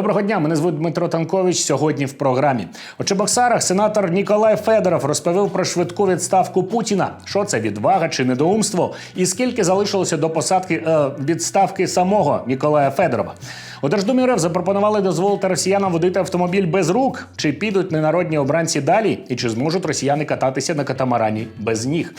Доброго дня, мене звуть Дмитро Танкович. Сьогодні в програмі. У Чебоксарах сенатор Ніколай Федоров розповів про швидку відставку Путіна. Що це відвага чи недоумство? І скільки залишилося до посадки е, відставки самого Ніколая Федорова? У Держдумі РФ запропонували дозволити росіянам водити автомобіль без рук. Чи підуть ненародні обранці далі? І чи зможуть росіяни кататися на катамарані без ніг?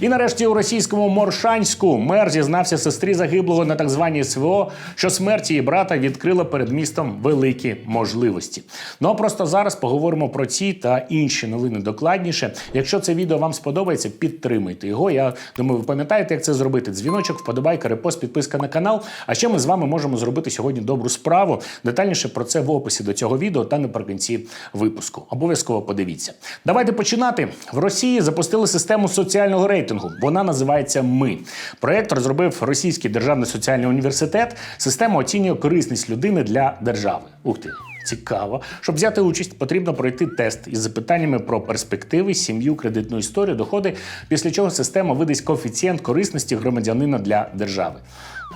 І нарешті у російському Моршанську мер зізнався сестрі загиблого на так званій СВО, що смерть її брата відкрила перед містом великі можливості. Ну а просто зараз поговоримо про ці та інші новини докладніше. Якщо це відео вам сподобається, підтримуйте його. Я думаю, ви пам'ятаєте, як це зробити. Дзвіночок, вподобайка, репост, підписка на канал. А ще ми з вами можемо зробити сьогодні добру справу. Детальніше про це в описі до цього відео та наприкінці випуску. Обов'язково подивіться. Давайте починати. В Росії запустили систему соціального рейтингу. Вона називається Ми. Проект розробив Російський державний соціальний університет. Система оцінює корисність людини для держави. Ух ти. Цікаво, щоб взяти участь, потрібно пройти тест із запитаннями про перспективи, сім'ю, кредитну історію, доходи. Після чого система видасть коефіцієнт корисності громадянина для держави.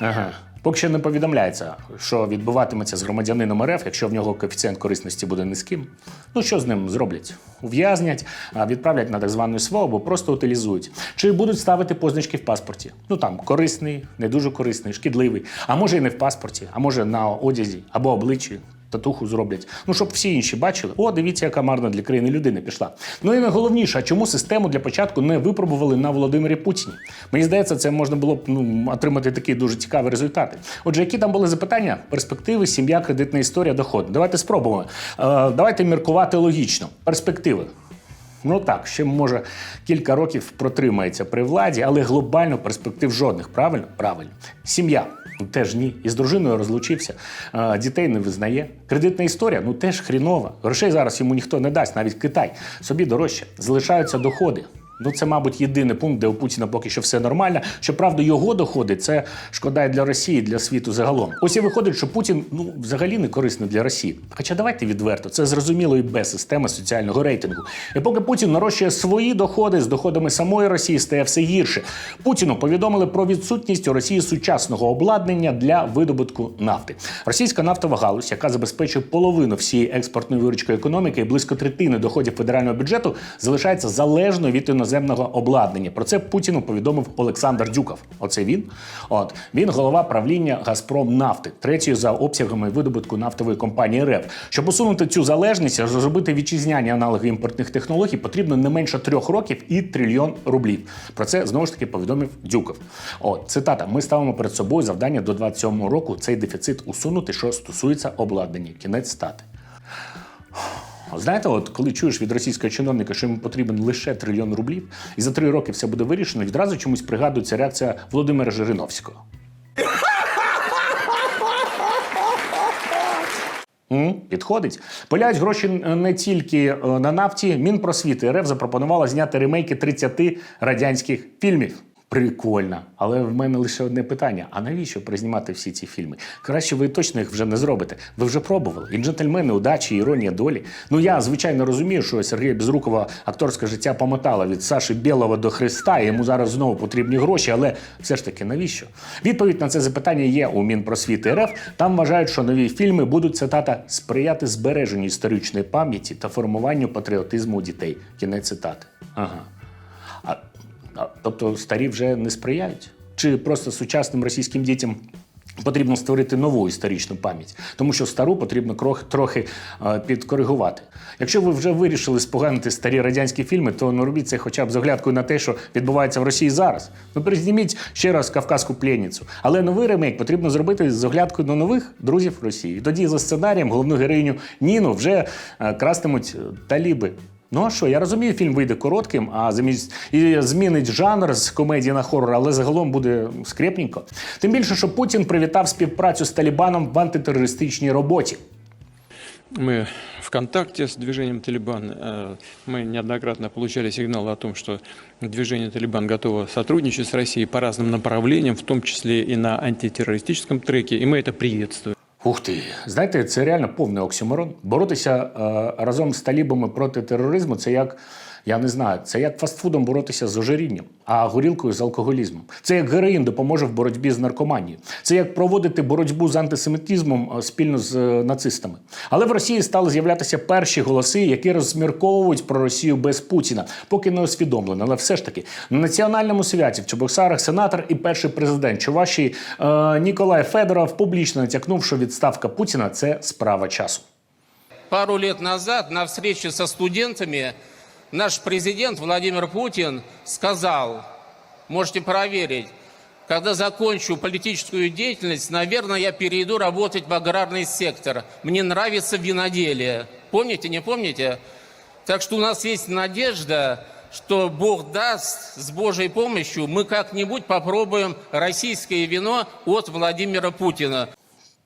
Ага. Поки що не повідомляється, що відбуватиметься з громадянином РФ, якщо в нього коефіцієнт корисності буде низьким. Ну що з ним зроблять? Ув'язнять, відправлять на так звану СВО просто утилізують. Чи будуть ставити позначки в паспорті? Ну там корисний, не дуже корисний, шкідливий. А може і не в паспорті, а може на одязі або обличчі. Татуху зроблять. Ну, щоб всі інші бачили, о, дивіться, яка марна для країни людина пішла. Ну і найголовніше, а чому систему для початку не випробували на Володимирі Путіні? Мені здається, це можна було б ну, отримати такі дуже цікаві результати. Отже, які там були запитання? Перспективи, сім'я, кредитна історія, доходи. Давайте спробуємо. Е, давайте міркувати логічно. Перспективи. Ну так, ще може кілька років протримається при владі, але глобально перспектив жодних. Правильно? Правильно. Сім'я. Ну теж ні. Із дружиною розлучився, дітей не визнає. Кредитна історія, ну теж хрінова. Грошей зараз йому ніхто не дасть, навіть Китай. Собі дорожче. Залишаються доходи. Ну, це, мабуть, єдиний пункт, де у Путіна поки що все нормально. Щоправда, його доходи це шкода і для Росії, і для світу загалом. Ось і виходить, що Путін ну взагалі не корисний для Росії. Хоча давайте відверто, це зрозуміло і без системи соціального рейтингу. І поки Путін нарощує свої доходи з доходами самої Росії, стає все гірше. Путіну повідомили про відсутність у Росії сучасного обладнання для видобутку нафти. Російська нафтова галузь, яка забезпечує половину всієї експортної виручки економіки і близько третини доходів федерального бюджету, залишається залежною від іноземного обладнання. Про це Путіну повідомив Олександр Дюков. Оце він. От він голова правління Газпром нафти, третьої за обсягами видобутку нафтової компанії РЕП. Щоб усунути цю залежність, розробити вітчизняні аналоги імпортних технологій, потрібно не менше трьох років і трильйон рублів. Про це знову ж таки повідомив Дюков. От цитата: ми ставимо перед собою завдання до 27 року цей дефіцит усунути, що стосується обладнання. Кінець стати. Знаєте, от коли чуєш від російського чиновника, що йому потрібен лише трильйон рублів, і за три роки все буде вирішено, відразу чомусь пригадується реакція Володимира Жириновського. Підходить. Пиляють гроші не тільки е, на нафті. Мінпросвіти РФ запропонувала зняти ремейки 30 радянських фільмів. Прикольно, але в мене лише одне питання: а навіщо признімати всі ці фільми? Краще ви точно їх вже не зробите. Ви вже пробували. І джентльмени, удачі, іронія долі. Ну я звичайно розумію, що Сергія Безрукова акторське життя помотала від Саші Білого до Христа. і Йому зараз знову потрібні гроші, але все ж таки навіщо? Відповідь на це запитання є у Мінпросвіти РФ. Там вважають, що нові фільми будуть цитата сприяти збереженню історичної пам'яті та формуванню патріотизму у дітей. Кінець цитати. Ага. Тобто старі вже не сприяють? Чи просто сучасним російським дітям потрібно створити нову історичну пам'ять? Тому що стару потрібно трохи підкоригувати. Якщо ви вже вирішили споганити старі радянські фільми, то ну, робіть це хоча б з оглядкою на те, що відбувається в Росії зараз. Ну, перезніміть ще раз Кавказьку пленницю. Але новий ремейк потрібно зробити з оглядкою на нових друзів Росії. І тоді за сценарієм головну героїню Ніну вже крастимуть е, таліби. Ну а що, я розумію, фільм вийде коротким, а замість і змінить жанр з комедії на хорор, але загалом буде скрепненько. Тим більше, що Путін привітав співпрацю з Талібаном в антитерористичній роботі. Мы в контакте с движением «Талибан». Э, Мы неоднократно получали сигналы о том, что движение «Талибан» готово сотрудничать с Россией по разным направлениям, в том числе и на антитеррористическом треке, и мы это приветствуем. Ух ти, знаєте, це реально повний оксюморон. Боротися е, разом з талібами проти тероризму це як, Я не знаю, це як фастфудом боротися з ожирінням, а горілкою з алкоголізмом. Це як героїн допоможе в боротьбі з наркоманією. Це як проводити боротьбу з антисемітизмом е, спільно з е, нацистами. Але в Росії стали з'являтися перші голоси, які розмірковують про Росію без Путіна, поки не усвідомлено. Але все ж таки на національному святі в Чебоксарах сенатор і перший президент Чувашії е, Ніколай Федоров публічно натякнув, що відставка Путіна це справа часу. Пару лет назад на встрече со студентами наш президент Владимир Путин сказал, можете проверить, когда закончу политическую деятельность, наверное, я перейду работать в аграрный сектор. Мне нравится виноделие. Помните, не помните? Так что у нас есть надежда, что Бог даст, с Божьей помощью мы как-нибудь попробуем российское вино от Владимира Путина.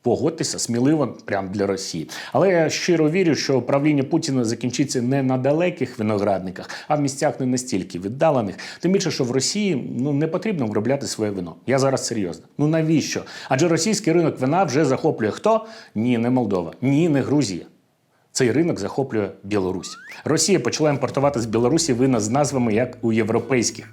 Погодьтеся сміливо прямо для Росії. Але я щиро вірю, що правління Путіна закінчиться не на далеких виноградниках, а в місцях не настільки віддалених. Тим більше, що в Росії ну не потрібно виробляти своє вино. Я зараз серйозно. Ну навіщо? Адже російський ринок вина вже захоплює хто? Ні, не Молдова, ні, не Грузія. Цей ринок захоплює Білорусь. Росія почала імпортувати з Білорусі вина з назвами як у європейських.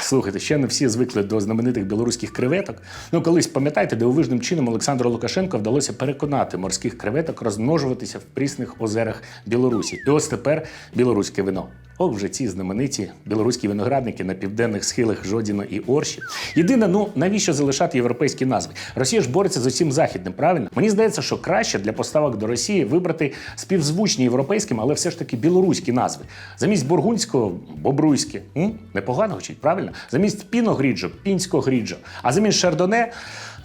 Слухайте, ще не всі звикли до знаменитих білоруських креветок. Ну, колись пам'ятаєте, дивовижним чином Олександру Лукашенко вдалося переконати морських креветок розмножуватися в прісних озерах Білорусі. І ось тепер білоруське вино. Ох, вже ці знамениті білоруські виноградники на південних схилах Жодіно і Орші. Єдине, ну навіщо залишати європейські назви? Росія ж бореться з усім західним, правильно? Мені здається, що краще для поставок до Росії вибрати співзвучні європейським, але все ж таки білоруські назви. Замість бургунського бобруйське. М? Непогано звучить, правильно? Замість піногріджо, пінсько-гріджо. А замість шардоне.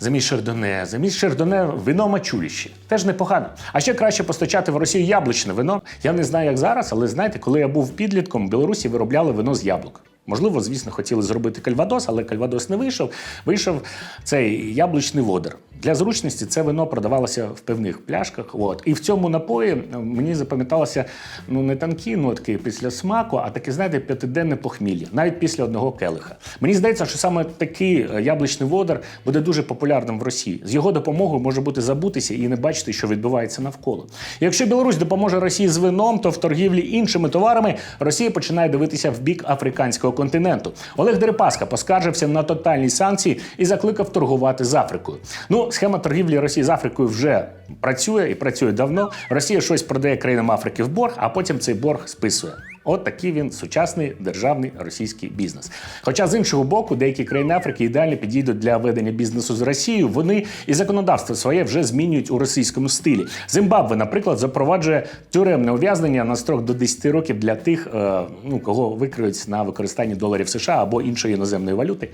Замість шардоне, замість шардоне вино мачуліще. Теж непогано. А ще краще постачати в Росію яблучне вино. Я не знаю, як зараз, але знаєте, коли я був підлітком, в Білорусі виробляли вино з яблук. Можливо, звісно, хотіли зробити кальвадос, але кальвадос не вийшов. Вийшов цей яблучний водор. Для зручності це вино продавалося в певних пляшках. От. І в цьому напої е, мені запам'яталося ну не танкі нотки після смаку, а таке, знаєте, п'ятиденне похмілля, навіть після одного келиха. Мені здається, що саме такий е, яблучний водор буде дуже популярним в Росії. З його допомогою може бути забутися і не бачити, що відбувається навколо. Якщо Білорусь допоможе Росії з вином, то в торгівлі іншими товарами Росія починає дивитися в бік африканського континенту. Олег Дерипаска поскаржився на тотальні санкції і закликав торгувати з Африкою. Ну, схема торгівлі Росії з Африкою вже працює і працює давно. Росія щось продає країнам Африки в борг, а потім цей борг списує. От такий він сучасний державний російський бізнес. Хоча з іншого боку, деякі країни Африки ідеально підійдуть для ведення бізнесу з Росією. Вони і законодавство своє вже змінюють у російському стилі. Зимбабве, наприклад, запроваджує тюремне ув'язнення на строк до 10 років для тих, е, ну кого викриють на використанні доларів США або іншої іноземної валюти.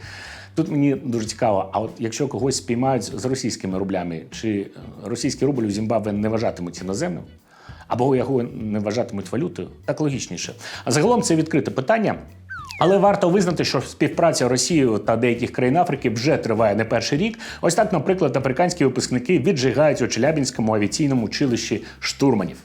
Тут мені дуже цікаво, а от якщо когось спіймають з російськими рублями, чи російський рубль у Зімбабве не вважатимуть іноземним? Або його не вважатимуть валютою, так логічніше. А загалом це відкрите питання. Але варто визнати, що співпраця Росії та деяких країн Африки вже триває не перший рік. Ось так, наприклад, африканські випускники віджигають у Челябінському авіаційному училищі штурманів.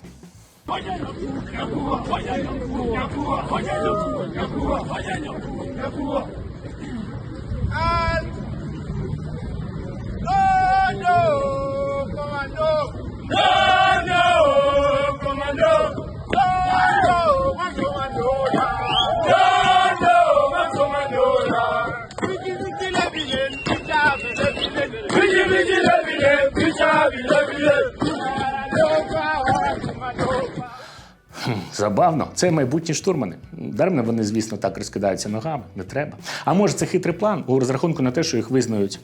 Забавно, це майбутні штурмани. Даремно вони, звісно, так розкидаються ногами. Не треба. А може, це хитрий план у розрахунку на те, що їх визнають.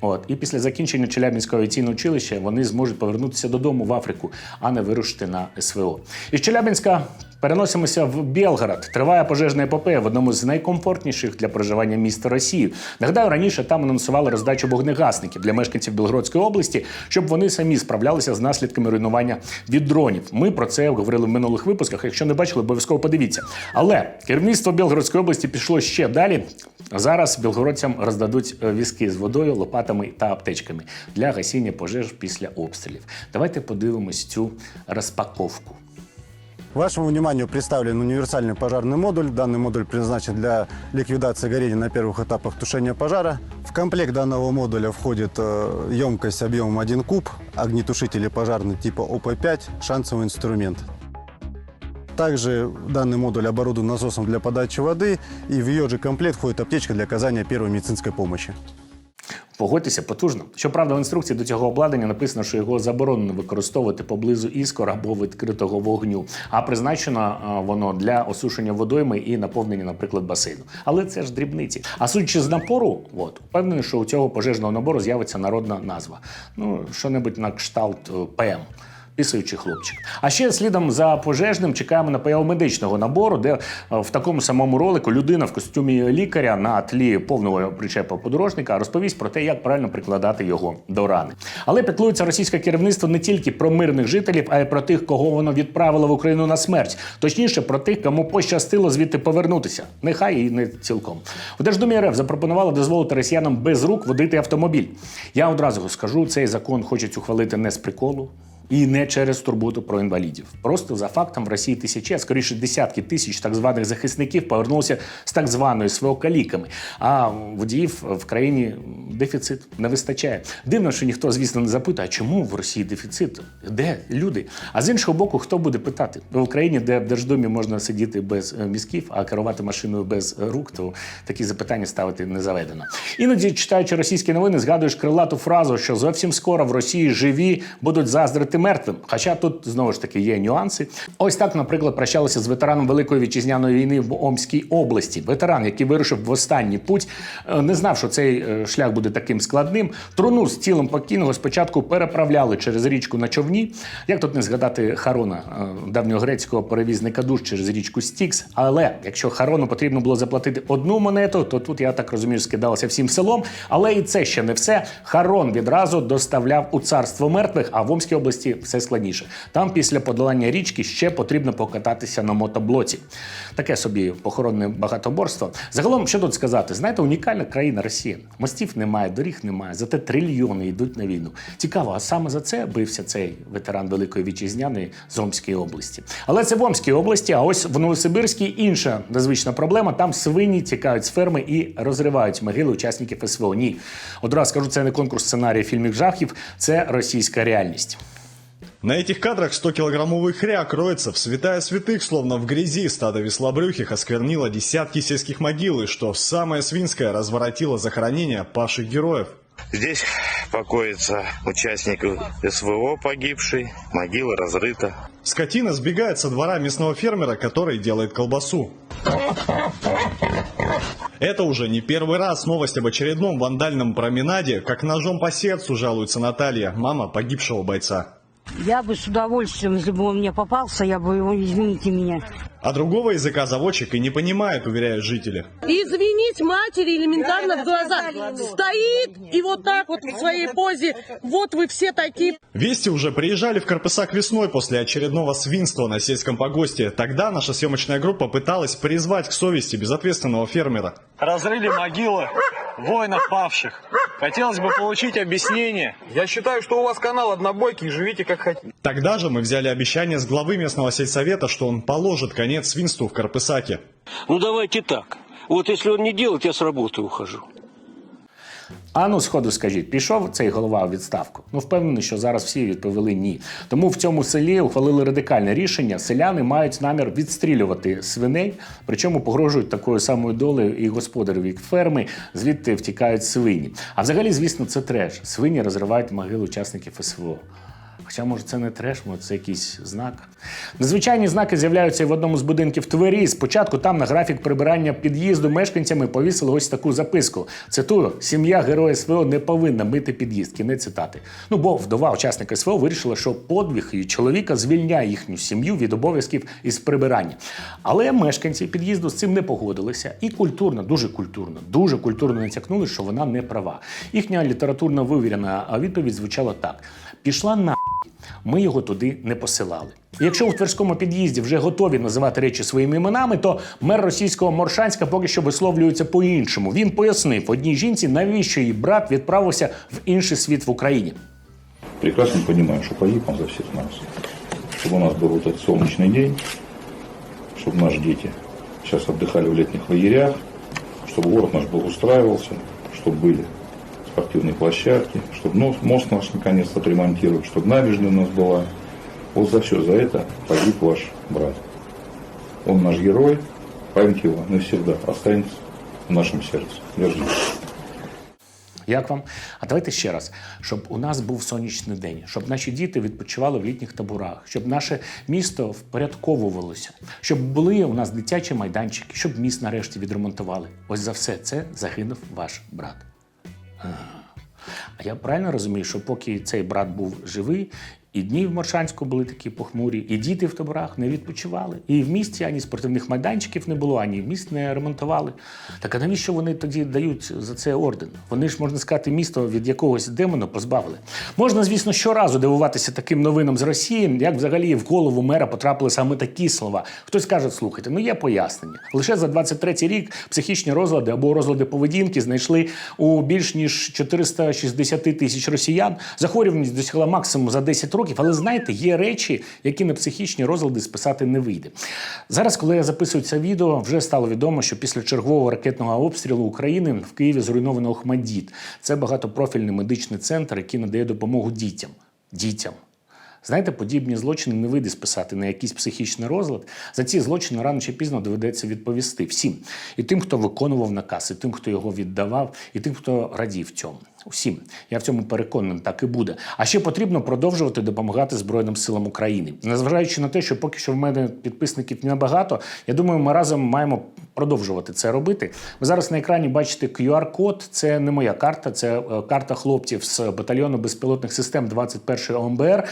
От і після закінчення Челябінського авіаційного училища вони зможуть повернутися додому в Африку, а не вирушити на СВО. Із Челябінська переносимося в Білгород. Триває пожежна епопея в одному з найкомфортніших для проживання міст Росії. Нагадаю, раніше там анонсували роздачу вогнегасників для мешканців Білгородської області, щоб вони самі справлялися з наслідками руйнування від дронів. Ми про це говорили в минулих випусках. Якщо не бачили, обов'язково подивіться. Але керівництво Білгородської області пішло ще далі. Зараз білгородцям роздадуть е, візки з водою, лопатами та аптечками для гасіння пожеж після обстрілів. Давайте подивимось цю розпаковку. Вашему вниманию представлен универсальный пожарный модуль. Данный модуль предназначен для ликвидации горения на первых этапах тушения пожара. В комплект данного модуля входит э, емкость объемом 1 куб, огнетушители пожарные типа ОП-5, шансовый инструмент. Также данный модуль оборудован насосом для подачи воды, и в ее же комплект входит аптечка для оказания первой медицинской помощи. Погодьтеся, потужно. Щоправда, в інструкції до цього обладнання написано, що його заборонено використовувати поблизу іскор або відкритого вогню, а призначено воно для осушення водойми і наповнення, наприклад, басейну. Але це ж дрібниці. А судячи з напору, от впевнений, що у цього пожежного набору з'явиться народна назва. Ну, що-небудь на кшталт е, ПМ. Пісаючий хлопчик. А ще слідом за пожежним чекаємо на появу медичного набору, де е, в такому самому ролику людина в костюмі лікаря на тлі повного причепа подорожника розповість про те, як правильно прикладати його до рани. Але піклується російське керівництво не тільки про мирних жителів, а й про тих, кого воно відправило в Україну на смерть. Точніше, про тих, кому пощастило звідти повернутися. Нехай і не цілком. У Держдумі РФ запропонували дозволити росіянам без рук водити автомобіль. Я одразу скажу, цей закон хочуть ухвалити не з приколу. І не через турботу про інвалідів. Просто за фактом в Росії тисячі, а скоріше десятки тисяч так званих захисників повернулися з так званою СВО каліками. А водіїв в країні дефіцит не вистачає. Дивно, що ніхто, звісно, не запитує, чому в Росії дефіцит? Де люди? А з іншого боку, хто буде питати? В Україні, де в Держдумі можна сидіти без е, мізків, а керувати машиною без рук, то такі запитання ставити не заведено. Іноді, читаючи російські новини, згадуєш крилату фразу, що зовсім скоро в Росії живі будуть заздрити мертвим. Хоча тут знову ж таки є нюанси. Ось так, наприклад, прощалися з ветераном Великої вітчизняної війни в Омській області. Ветеран, який вирушив в останній путь, е, не знав, що цей е, шлях буде таким складним. Труну з тілом покійного спочатку переправляли через річку на човні. Як тут не згадати Харона, е, давньогрецького перевізника душ через річку Стікс. Але якщо Харону потрібно було заплатити одну монету, то тут я так розумію, скидалося всім селом. Але і це ще не все. Харон відразу доставляв у царство мертвих, а в Омській області все складніше. Там після подолання річки ще потрібно покататися на мотоблоці. Таке собі похоронне багатоборство. Загалом, що тут сказати, знаєте, унікальна країна Росія. Мостів немає, доріг немає, зате трильйони йдуть на війну. Цікаво, а саме за це бився цей ветеран Великої вітчизняної з Омської області. Але це в Омській області, а ось в Новосибирській інша незвична проблема. Там свині тікають з ферми і розривають могили учасників СВО. Ні, одразу скажу, це не конкурс сценарію фільмів жахів, це російська реальність. На этих кадрах 100-килограммовый хряк роется в святая святых, словно в грязи стадо веслобрюхих осквернило десятки сельских могил, и что самое свинское разворотило захоронение павших героев. Здесь покоятся участники СВО погибший, могила разрыта. Скотина сбегает со двора местного фермера, который делает колбасу. Это уже не первый раз новость об очередном вандальном променаде, как ножом по сердцу жалуется Наталья, мама погибшего бойца. Я бы с удовольствием, если бы он мне попался, я бы его, извините меня. А другого языка заводчик и не понимает, уверяют жители. Извинить матери элементарно в глаза. Стоит и вот так вот в своей позе. Вот вы все такие. Вести уже приезжали в Карпесак весной после очередного свинства на сельском погосте. Тогда наша съемочная группа пыталась призвать к совести безответственного фермера. разрыли могилы воинов павших. Хотелось бы получить объяснение. Я считаю, что у вас канал однобойкий, живите как хотите. Тогда же мы взяли обещание с главы местного сельсовета, что он положит конец свинству в Карпесаке. Ну давайте так. Вот если он не делает, я с работы ухожу. А ну, сходу скажіть, пішов цей голова у відставку? Ну, впевнений, що зараз всі відповіли ні. Тому в цьому селі ухвалили радикальне рішення. Селяни мають намір відстрілювати свиней, причому погрожують такою самою долею і господарів як ферми, звідти втікають свині. А взагалі, звісно, це треш. Свині розривають могили учасників СВО. Хоча, може, це не треш, може, це якийсь знак. Незвичайні знаки з'являються і в одному з будинків Твері. Спочатку там на графік прибирання під'їзду мешканцями повісили ось таку записку. Цитую: сім'я героя СВО не повинна мити під'їзд. Кінець цитати. Ну бо вдова учасника СВО вирішила, що подвиг її чоловіка звільняє їхню сім'ю від обов'язків із прибирання. Але мешканці під'їзду з цим не погодилися і культурно, дуже культурно, дуже культурно натякнули, що вона не права. Їхня літературно вивірена відповідь звучала так: пішла на. Ми його туди не посилали. І Якщо у тверському під'їзді вже готові називати речі своїми іменами, то мер російського Моршанська поки що висловлюється по-іншому. Він пояснив одній жінці, навіщо її брат відправився в інший світ в Україні. прекрасно понимаю, что погиб он за всех нас. Чтобы у нас был вот этот солнечный день, чтобы наши дети сейчас отдыхали в летних лагерях, чтобы город наш благоустраивался, чтобы были спортивные площадки, чтобы нос- мост наш наконец-то отремонтировали, чтобы набережная у нас была. Вот за все за это погиб ваш брат. Он наш герой, память его навсегда останется в нашем сердце. Держитесь. Як вам? А давайте ще раз, щоб у нас був сонячний день, щоб наші діти відпочивали в літніх таборах, щоб наше місто впорядковувалося, щоб були у нас дитячі майданчики, щоб міст нарешті відремонтували. Ось за все це загинув ваш брат. А я правильно розумію, що поки цей брат був живий, і дні в Моршанську були такі похмурі, і діти в таборах не відпочивали. І в місті ані спортивних майданчиків не було, ані міст не ремонтували. Так а навіщо вони тоді дають за це орден? Вони ж, можна сказати, місто від якогось демону позбавили. Можна, звісно, щоразу дивуватися таким новинам з Росії, як взагалі в голову мера потрапили саме такі слова. Хтось каже, слухайте, ну є пояснення. Лише за 23 рік психічні розлади або розлади поведінки знайшли у більш ніж 460 тисяч росіян. Захворюваність досягла максимум за 10 років, але знаєте, є речі, які на психічні розлади списати не вийде. Зараз, коли я записую це відео, вже стало відомо, що після чергового ракетного обстрілу України в Києві зруйновано Охмадіт. Це багатопрофільний медичний центр, який надає допомогу дітям. Дітям. Знаєте, подібні злочини не вийде списати на якийсь психічний розлад. За ці злочини рано чи пізно доведеться відповісти всім. І тим, хто виконував наказ, і тим, хто його віддавав, і тим, хто радів цьому. Усім. Я в цьому переконаний, так і буде. А ще потрібно продовжувати допомагати Збройним силам України. Незважаючи на те, що поки що в мене підписників небагато, я думаю, ми разом маємо продовжувати це робити. Ви зараз на екрані бачите QR-код. Це не моя карта, це е, карта хлопців з батальйону безпілотних систем 21 ОМБР.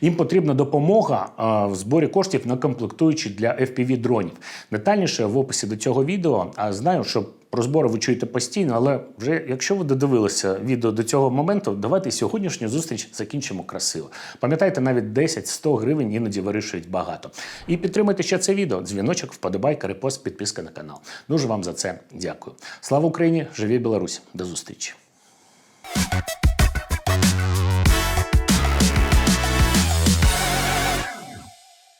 Їм потрібна допомога е, в зборі коштів на комплектуючі для fpv дронів. Детальніше в описі до цього відео. А знаю, що про збори ви чуєте постійно, але вже якщо ви додивилися відео до цього моменту, давайте сьогоднішню зустріч закінчимо красиво. Пам'ятайте, навіть 10-100 гривень іноді вирішують багато. І підтримайте ще це відео. Дзвіночок, вподобайка, репост, підписка на канал. Дуже вам за це дякую. Слава Україні! Живі Білорусь! До зустрічі!